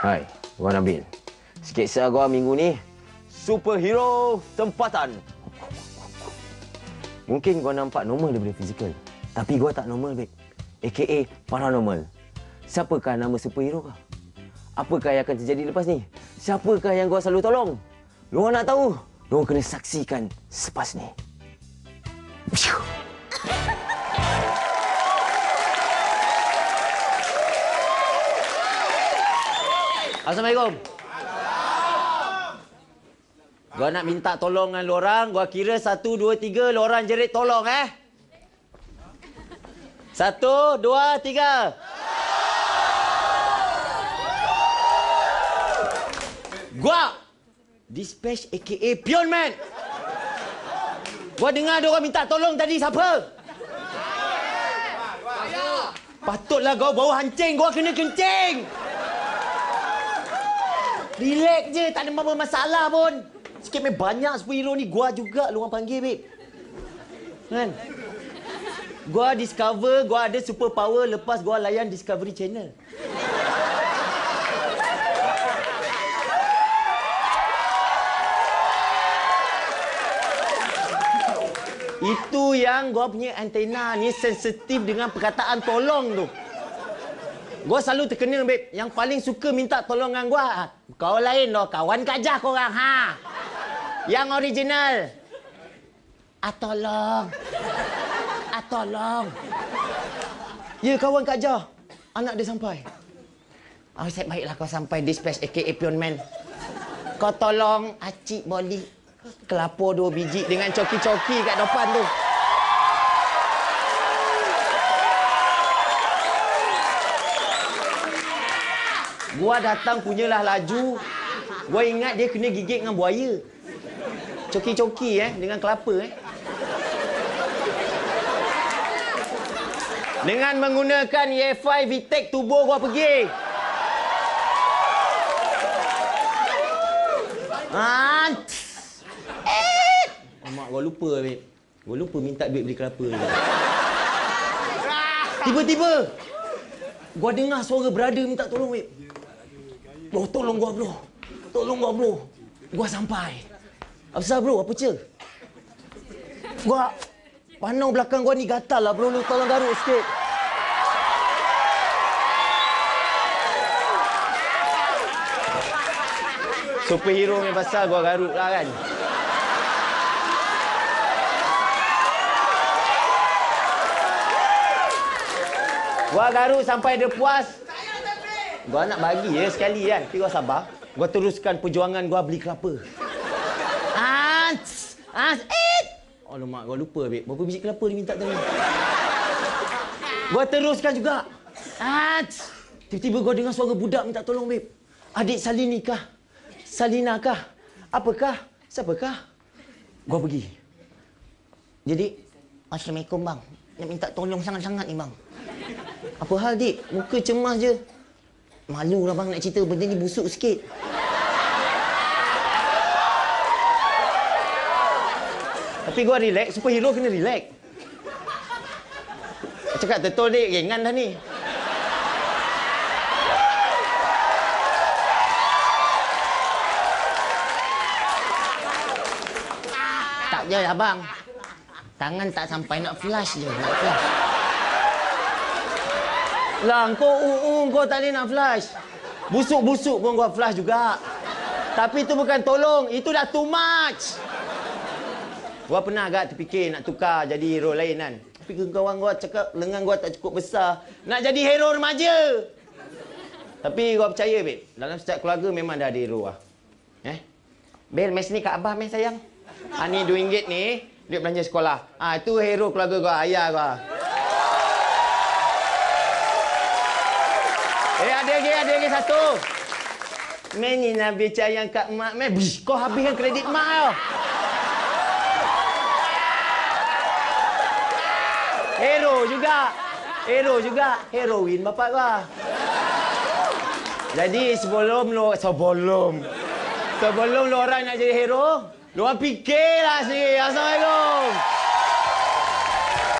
Hai, gua Nabil. Sketsa gua minggu ni superhero tempatan. Mungkin gua nampak normal daripada fizikal. Tapi gua tak normal, babe. AKA paranormal. Siapakah nama superhero kau? Apakah yang akan terjadi lepas ni? Siapakah yang gua selalu tolong? Lu nak tahu? Lu kena saksikan selepas ni. Phew. Assalamualaikum. Gua nak minta tolong dengan lorang. Gua kira satu, dua, tiga. Lorang jerit tolong eh. Satu, dua, tiga. Gua dispatch aka Pion Man. Gua dengar ada orang minta tolong tadi siapa? Patutlah kau bawa hancing, gua kena kencing. Relax je, tak ada apa-apa masalah pun. Sikit main banyak superhero ni, gua juga lu orang panggil, babe. Kan? Gua discover gua ada super power lepas gua layan Discovery Channel. Itu yang gua punya antena ni sensitif dengan perkataan tolong tu. Gua selalu terkena, babe. Yang paling suka minta tolongan gua. Kau lain loh, kawan kajah korang, ha? Yang original. Ah, tolong. Ah, tolong. Ya, kawan kajah. Anak dia sampai. Oh, saya baiklah kau sampai dispatch aka Pion Man. Kau tolong acik boli kelapa dua biji dengan coki-coki kat depan tu. Gua datang punyalah laju. Gua ingat dia kena gigit dengan buaya. Coki-coki eh dengan kelapa eh. Dengan menggunakan EFI VTEC tubuh gua pergi. Ah. Eh. Mak gua lupa, babe. Gua lupa minta duit beli kelapa. Tiba-tiba gua dengar suara brother minta tolong, babe. Bro, tolong gua, bro. Tolong gua, bro. Gua sampai. Apa sah, bro? Apa cer? Gua panau belakang gua ni gatal lah, bro. Lu tolong garuk sikit. Superhero ni pasal gua garuk lah kan. Gua garuk sampai dia puas. Gua nak bagi ya sekali kan. Tapi gua sabar. Gua teruskan perjuangan gua beli kelapa. Ants! Ants! Eh! Alamak, gua lupa, babe. Berapa biji kelapa dia minta tadi? Gua teruskan juga. Ants! Tiba-tiba gua dengar suara budak minta tolong, babe. Adik Salini kah? Salina kah? Apakah? Siapakah? Gua pergi. Jadi, Assalamualaikum, bang. Nak minta tolong sangat-sangat ni, bang. Apa hal, dik? Muka cemas je. Malu lah, bang, nak cerita. Benda ni busuk sikit. Tapi gua relax. Superhero kena relax. Cakap betul, dik. Ringan dah ni. Tak je, abang. Tangan tak sampai nak flash je. Nak flash. Lah, kau uu kau tak boleh nak flash. Busuk-busuk pun kau flash juga. Tapi itu bukan tolong. Itu dah too much. Gua pernah agak terfikir nak tukar jadi hero lain kan. Tapi kawan gua cakap lengan gua tak cukup besar. Nak jadi hero remaja. Tapi gua percaya, babe. Dalam setiap keluarga memang dah ada hero lah. Eh? Bel, mes ni kat Abah, mes sayang. Ha, ni RM2 ni, duit belanja sekolah. Ah ha, itu hero keluarga gua, ayah gua. Eh, ada lagi, ada lagi satu. Men ni bicara yang kat mak, men. Bish, kau habiskan kredit mak tau. Hero juga. Hero juga. Heroin bapak gua. Jadi sebelum lo sebelum sebelum lo orang nak jadi hero, lo fikirlah sini. Assalamualaikum.